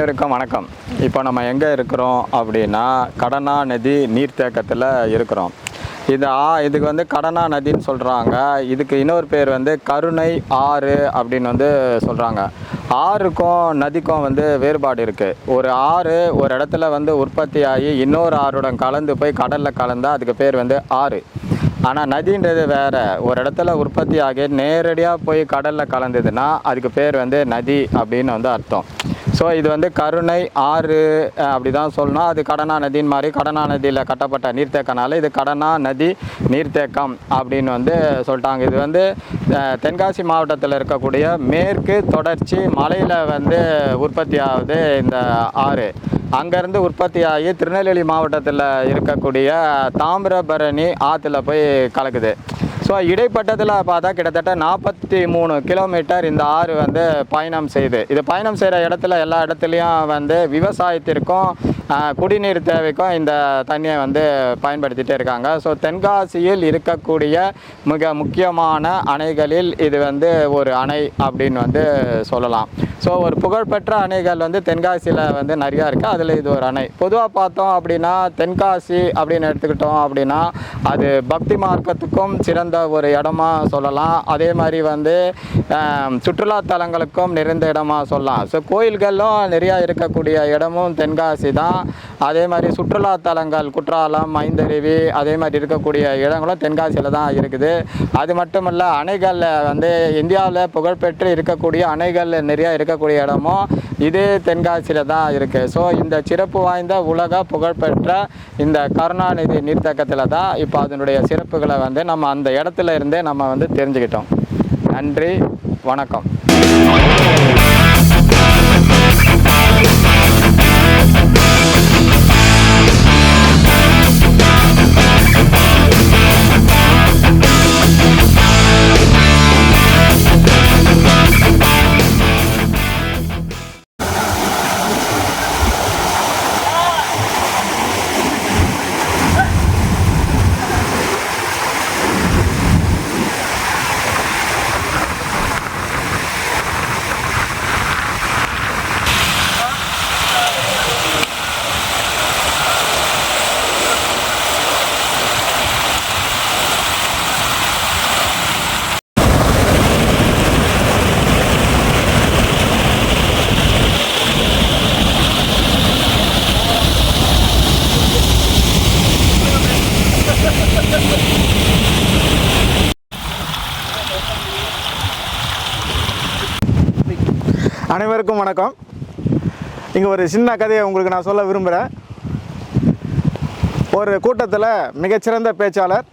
அனைவருக்கும் வணக்கம். இப்போ நம்ம எங்கே இருக்கிறோம் அப்படின்னா கடனா நதி நீர்த்தேக்கத்தில் இருக்கிறோம். இது ஆ இதுக்கு வந்து கடனா நதின்னு சொல்கிறாங்க இதுக்கு இன்னொரு பேர் வந்து கருணை ஆறு அப்படின்னு வந்து சொல்கிறாங்க ஆறுக்கும் நதிக்கும் வந்து வேறுபாடு இருக்குது ஒரு ஆறு ஒரு இடத்துல வந்து உற்பத்தி ஆகி இன்னொரு ஆறுடன் கலந்து போய் கடலில் கலந்தால் அதுக்கு பேர் வந்து ஆறு. ஆனால் நதின்றது வேறு. ஒரு இடத்துல உற்பத்தி ஆகி நேரடியாக போய் கடலில் கலந்ததுன்னா அதுக்கு பேர் வந்து நதி அப்படின்னு வந்து அர்த்தம். ஸோ இது வந்து கருணை ஆறு அப்படி தான் சொல்லணும். அது கடனா நதின்னு மாதிரி கடனா நதியில் கட்டப்பட்ட நீர்த்தேக்கனால இது கடனா நதி நீர்த்தேக்கம் அப்படின்னு வந்து சொல்லிட்டாங்க. இது வந்து தென்காசி மாவட்டத்தில் இருக்கக்கூடிய மேற்கு தொடர்ச்சி மலையில் வந்து உற்பத்தி ஆகுது இந்த ஆறு. அங்கேருந்து உற்பத்தி ஆகி திருநெல்வேலி மாவட்டத்தில் இருக்கக்கூடிய தாமிரபரணி ஆற்றுல போய் கலக்குது. ஸோ இடைப்பட்டத்தில் பார்த்தா கிட்டத்தட்ட நாற்பத்தி மூணு கிலோமீட்டர் இந்த ஆறு வந்து பயணம் செய்யுது இது பயணம் செய்கிற இடத்துல எல்லா இடத்துலையும் வந்து விவசாயத்திற்கும் குடிநீர் தேவைக்கும் இந்த தண்ணியை வந்து பயன்படுத்திகிட்டே இருக்காங்க. ஸோ தென்காசியில் இருக்கக்கூடிய மிக முக்கியமான அணைகளில் இது வந்து ஒரு அணை அப்படின்னு வந்து சொல்லலாம். ஸோ ஒரு புகழ்பெற்ற அணைகள் வந்து தென்காசியில் வந்து நிறையா இருக்குது அதில் இது ஒரு அணை. பொதுவாக பார்த்தோம் அப்படின்னா தென்காசி அப்படின்னு எடுத்துக்கிட்டோம் அப்படின்னா அது பக்தி மார்க்கத்துக்கும் சிறந்த ஒரு இடமா சொல்லலாம். அதே மாதிரி வந்து சுற்றுலாத்தலங்களுக்கும் சுற்றுலா தலங்களுக்கும் நிறைந்த இடமா சொல்லலாம். ஸோ கோயில்களும் நிறையா இருக்கக்கூடிய இடமும் தென்காசி தான். அதே மாதிரி சுற்றுலா தலங்கள் குற்றாலம் ஐந்தருவி அதே மாதிரி இருக்கக்கூடிய இடங்களும் தென்காசியில் தான் இருக்குது. அது மட்டும் இல்லை அணைகளில் வந்து இந்தியாவில் புகழ்பெற்று இருக்கக்கூடிய அணைகள் நிறையா இருக்கக்கூடிய இடமும் இது தென்காசியில் தான் இருக்குது ஸோ இந்த சிறப்பு வாய்ந்த உலக புகழ்பெற்ற இந்த கருணாநிதி நீர்த்தக்கத்தில் தான் இப்போ அதனுடைய சிறப்புகளை வந்து நம்ம அந்த இடத்துல இருந்தே நம்ம வந்து தெரிஞ்சுக்கிட்டோம். நன்றி வணக்கம். அனைவருக்கும் வணக்கம். இங்கே ஒரு சின்ன கதையை உங்களுக்கு நான் சொல்ல விரும்புகிறேன் ஒரு கூட்டத்தில் மிகச்சிறந்த பேச்சாளர்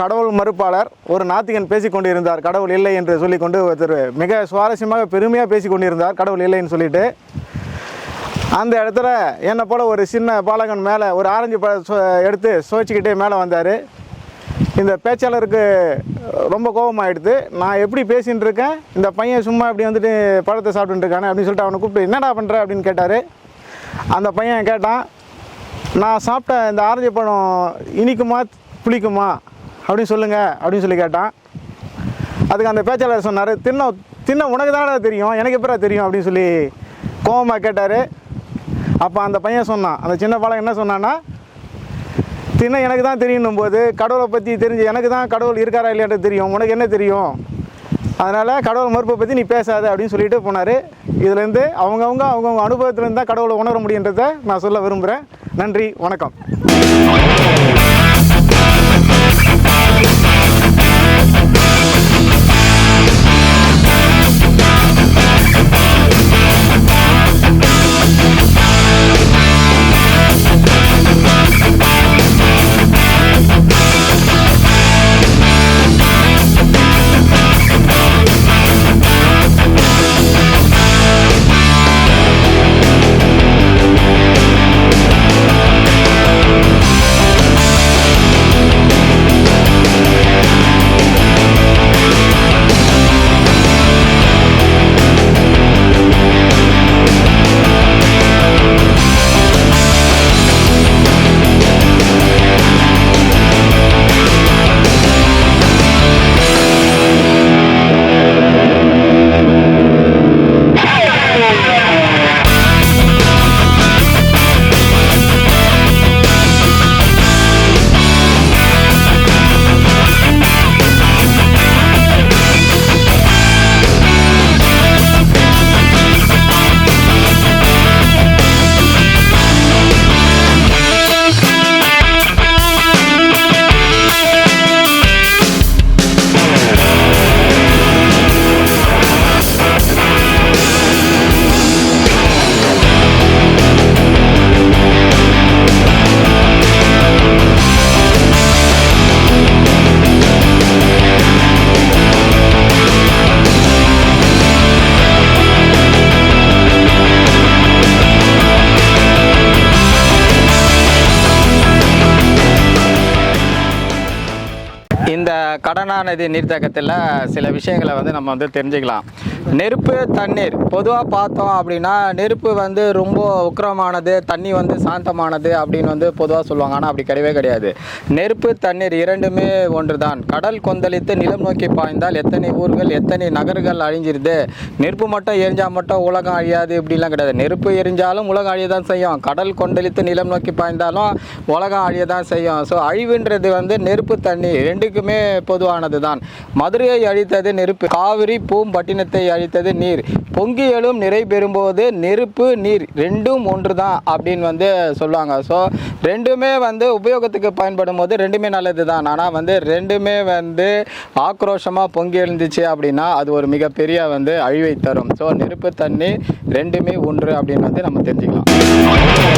கடவுள் மறுப்பாளர் ஒரு நாத்திகன் பேசிக் கொண்டிருந்தார். கடவுள் இல்லை என்று சொல்லிக்கொண்டு ஒருத்தர் மிக சுவாரஸ்யமாக பெருமையாக பேசிக்கொண்டிருந்தார் கடவுள் இல்லைன்னு சொல்லிட்டு. அந்த இடத்துல என்னை போல் ஒரு சின்ன பாலகன் மேலே ஒரு ஆரஞ்சு பழ எடுத்து சுவைச்சிக்கிட்டே மேலே வந்தார். இந்த பேச்சாளருக்கு ரொம்ப கோபமாயிடுது. நான் எப்படி பேசின்னு இருக்கேன் இந்த பையன் சும்மா இப்படி வந்துட்டு பழத்தை சாப்பிட்டுட்டு இருக்கானே அப்படின்னு சொல்லிட்டு அவனை கூப்பிட்டு என்னடா பண்ணுற அப்படின்னு கேட்டார். அந்த பையன் கேட்டான் நான் சாப்பிட்ட இந்த ஆரஞ்சு பழம் இனிக்குமா புளிக்குமா? அப்படின்னு சொல்லுங்கள் அப்படின்னு சொல்லி கேட்டான். அதுக்கு அந்த பேச்சாளர் சொன்னார் தின்ன தின்ன உனக்கு தானடா தெரியும் எனக்கு எப்படா தெரியும்? அப்படின்னு சொல்லி கோவமாக கேட்டார். அப்போ அந்த பையன் சொன்னான் அந்த சின்ன பழம் என்ன சொன்னான்னா தின்ன எனக்கு தான் தெரியணும் போது கடவுளை பற்றி தெரிஞ்சு எனக்கு தான் கடவுள் இருக்காரா இல்லையான்றது தெரியும். உனக்கு என்ன தெரியும்? அதனால் கடவுள் மறுப்பை பற்றி நீ பேசாத அப்படின்னு சொல்லிட்டு போனார். இதுலேருந்து அவங்கவுங்க அவங்கவுங்க அனுபவத்துலேருந்து தான் கடவுளை உணர முடியுன்றதை நான் சொல்ல விரும்புகிறேன் நன்றி வணக்கம். கடனா நதி நீர்த்தேக்கத்தில் சில விஷயங்களை வந்து நம்ம வந்து தெரிஞ்சுக்கலாம். நெருப்பு தண்ணீர். பொதுவாக பார்த்தோம் அப்படின்னா நெருப்பு வந்து ரொம்ப உக்கிரமானது தண்ணி வந்து சாந்தமானது அப்படின்னு வந்து பொதுவாக சொல்லுவாங்க. ஆனால் அப்படி கிடையவே கிடையாது. நெருப்பு தண்ணீர் இரண்டுமே ஒன்று தான் கடல் கொந்தளித்து நிலம் நோக்கி பாய்ந்தால் எத்தனை ஊர்கள் எத்தனை நகர்கள் அழிஞ்சிருது? நெருப்பு மட்டும் எரிஞ்சால் மட்டும் உலகம் அழியாது இப்படிலாம் கிடையாது. நெருப்பு எரிஞ்சாலும் உலகம் அழிய தான் செய்யும். கடல் கொந்தளித்து நிலம் நோக்கி பாய்ந்தாலும் உலகம் அழிய தான் செய்யும். ஸோ அழிவுன்றது வந்து நெருப்பு தண்ணி ரெண்டுக்குமே பொதுவானது தான் மதுரையை அழித்தது நெருப்பு. காவிரி பூம்பட்டினத்தை அழித்தது நீர். பொங்கி எழும் நிறை பெறும்போது நெருப்பு நீர். ரெண்டும் ஒன்று தான் அப்படின்னு வந்து சொல்லுவாங்க. ஸோ ரெண்டுமே வந்து உபயோகத்துக்கு பயன்படும் போது ரெண்டுமே நல்லது தான் ஆனால் வந்து ரெண்டுமே வந்து ஆக்ரோஷமாக பொங்கி எழுந்துச்சு அப்படின்னா அது ஒரு மிகப்பெரிய வந்து அழிவை தரும். ஸோ நெருப்பு தண்ணி ரெண்டுமே ஒன்று அப்படின்னு வந்து நம்ம தெரிஞ்சுக்கலாம்.